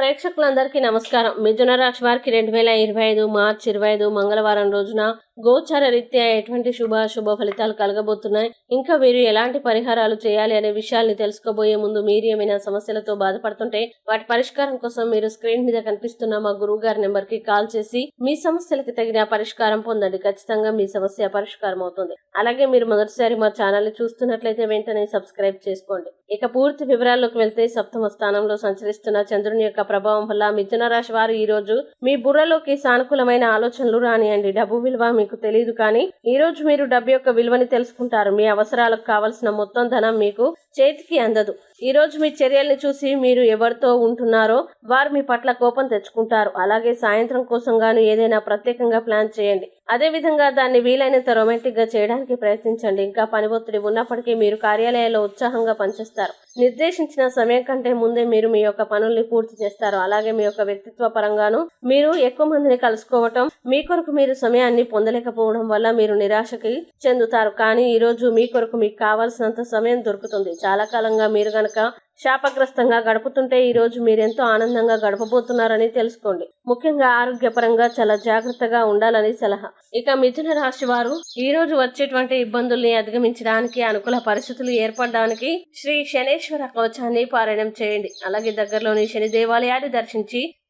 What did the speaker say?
ప్రేక్షకులందరికీ నమస్కారం. మిథున రాశి వారికి రెండు వేల ఇరవై ఐదు మార్చి ఇరవై ఐదు మంగళవారం రోజున గోచార రీత్యా ఎటువంటి శుభ శుభ ఫలితాలు కలగబోతున్నాయి? ఇంకా మీరు ఎలాంటి పరిహారాలు చేయాలి అనే విషయాల్ని తెలుసుకోబోయే ముందు మీరు ఏమైనా సమస్యలతో బాధపడుతుంటే వాటి పరిష్కారం కోసం మీరు స్క్రీన్ మీద కనిపిస్తున్న మా గురువు గారి నెంబర్కి కాల్ చేసి మీ సమస్యలకి తగిన పరిష్కారం పొందండి. ఖచ్చితంగా మీ సమస్య పరిష్కారం అవుతుంది. అలాగే మీరు మొదటిసారి మా ఛానల్ని చూస్తున్నట్లయితే వెంటనే సబ్స్క్రైబ్ చేసుకోండి. ఇక పూర్తి వివరాల్లోకి వెళ్తే సప్తమ స్థానంలో సంచరిస్తున్న చంద్రుని యొక్క ప్రభావం వల్ల మిథున రాశి వారు ఈ రోజు మీ బుర్రలోకి సానుకూలమైన ఆలోచనలు రానియండి. డబ్బు విలువ మీకు తెలియదు కానీ ఈ రోజు మీరు డబ్బు యొక్క విలువని తెలుసుకుంటారు. మీ అవసరాలకు కావలసిన మొత్తం ధనం మీకు చేతికి అందదు. ఈ రోజు మీ చర్యల్ని చూసి మీరు ఎవరితో ఉంటున్నారో వారు మీ పట్ల కోపం తెచ్చుకుంటారు. అలాగే సాయంత్రం కోసం గాను ఏదైనా ప్రత్యేకంగా ప్లాన్ చేయండి. అదే విధంగా దాన్ని వీలైనంత రొమాంటిక్గా చేయడానికి ప్రయత్నించండి. ఇంకా పని ఒత్తిడి ఉన్నప్పటికీ మీరు కార్యాలయాల్లో ఉత్సాహంగా పనిచేస్తారు. నిర్దేశించిన సమయం కంటే ముందే మీరు మీ యొక్క పనుల్ని పూర్తి చేస్తారు. అలాగే మీ యొక్క వ్యక్తిత్వ పరంగాను మీరు ఎక్కువ మందిని కలుసుకోవటం మీ కొరకు మీరు సమయాన్ని పొందలేకపోవడం వల్ల మీరు నిరాశకి చెందుతారు. కానీ ఈరోజు మీ కొరకు మీకు కావాల్సినంత సమయం దొరుకుతుంది. చాలా కాలంగా మీరు గనక శాపగ్రస్తంగా గడుపుతుంటే ఈ రోజు మీరెంతో ఆనందంగా గడపబోతున్నారని తెలుసుకోండి. ముఖ్యంగా ఆరోగ్యపరంగా చాలా జాగ్రత్తగా ఉండాలని సలహా. ఇక మిథున రాశి వారు ఈ రోజు వచ్చేటువంటి ఇబ్బందుల్ని అధిగమించడానికి అనుకూల పరిస్థితులు ఏర్పడడానికి శ్రీ శనేశ్వర కవచాన్ని పారాయణం చేయండి. అలాగే దగ్గరలోని శని దేవాలయాన్ని దర్శించి